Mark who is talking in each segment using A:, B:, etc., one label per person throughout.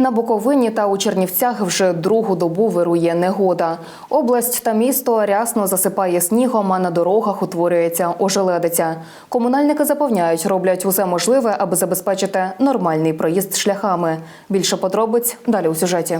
A: На Буковині та у Чернівцях вже другу добу вирує негода. Область та місто рясно засипає снігом, а на дорогах утворюється ожеледиця. Комунальники запевняють, роблять усе можливе, аби забезпечити нормальний проїзд шляхами. Більше подробиць далі у сюжеті.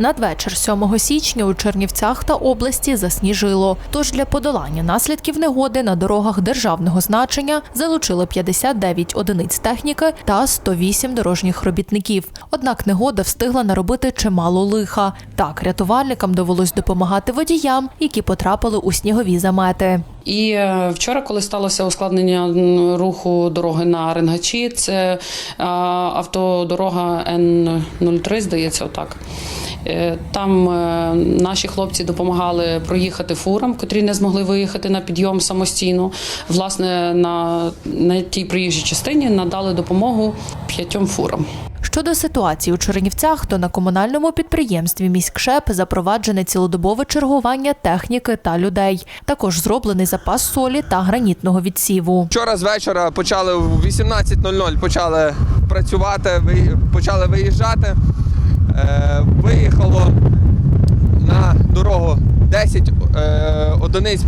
B: Надвечір 7 січня у Чернівцях та області засніжило. Тож для подолання наслідків негоди на дорогах державного значення залучили 59 одиниць техніки та 108 дорожніх робітників. Однак негода встигла наробити чимало лиха. Так, рятувальникам довелось допомагати водіям, які потрапили у снігові замети.
C: І е, вчора, коли сталося ускладнення руху дороги на Ренгачі, це е, автодорога Н03, здається, отак. Е, Там наші хлопці допомагали проїхати фурам, котрі не змогли виїхати на підйом самостійно. Власне, на, на тій проїжджій частині надали допомогу п'ятьом фурам.
B: Щодо ситуації у Чернівцях, то на комунальному підприємстві міськшеп запроваджене цілодобове чергування техніки та людей. Також зроблений запас солі та гранітного відсіву.
D: Вчора з вечора почали в 18.00 почали працювати, почали виїжджати. Е, виїхало на дорогу 10 е, одиниць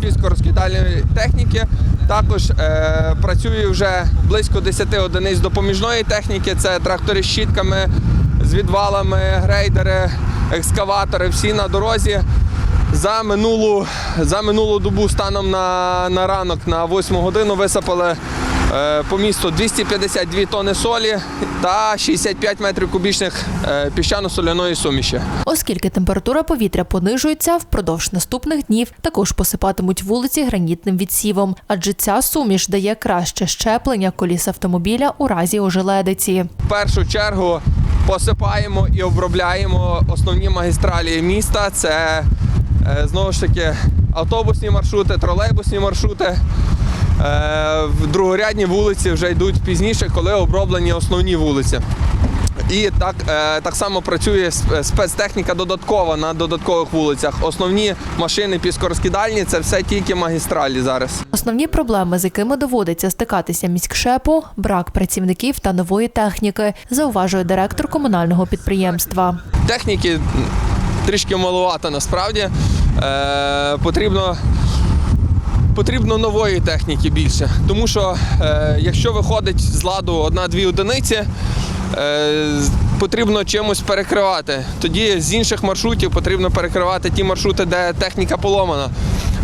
D: піскорозкидальної техніки. Також е, працює вже близько 10 одиниць допоміжної техніки. Це трактори з щітками, з відвалами, грейдери, екскаватори. Всі на дорозі. За минулу, за минулу добу станом на, на ранок на 8 годину висипали по місту 252 тони солі та 65 метрів кубічних е, піщано-соляної суміші.
B: Оскільки температура повітря понижується, впродовж наступних днів також посипатимуть вулиці гранітним відсівом, адже ця суміш дає краще щеплення коліс автомобіля у разі ожеледиці.
D: В першу чергу посипаємо і обробляємо основні магістралі міста. Це е, знову ж таки автобусні маршрути, тролейбусні маршрути. Е, в Другорядні вулиці вже йдуть пізніше, коли оброблені основні вулиці. І так, е, так само працює спецтехніка додаткова на додаткових вулицях. Основні машини піскорозкидальні це все тільки магістралі зараз.
B: Основні проблеми, з якими доводиться стикатися міськшепу – брак працівників та нової техніки, зауважує директор комунального підприємства.
D: Техніки трішки маловато насправді. Е, потрібно, потрібно нової техніки більше. Тому що е, якщо виходить з ладу одна-дві одиниці, е, потрібно чимось перекривати. Тоді з інших маршрутів потрібно перекривати ті маршрути, де техніка поломана.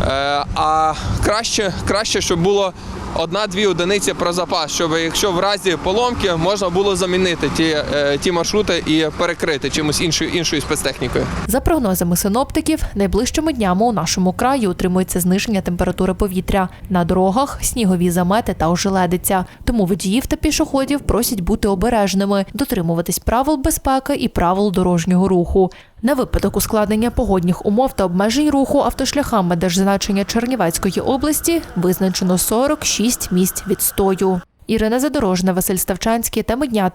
D: Е, а краще, краще, щоб було одна-дві одиниці про запас, щоб якщо в разі поломки можна було замінити ті, е, ті маршрути і перекрити чимось іншою іншою спецтехнікою.
B: За прогнозами синоптиків, найближчими днями у нашому краї утримується зниження температури повітря. На дорогах снігові замети та ожеледиця. Тому водіїв та пішоходів просять бути обережними, дотримуватись правил безпеки і правил дорожнього руху. На випадок ускладнення погодних умов та обмежень руху автошляхами держзначення Чернівецької області визначено 46 місць відстою. Ірина Задорожна, Василь Ставчанський та Медня.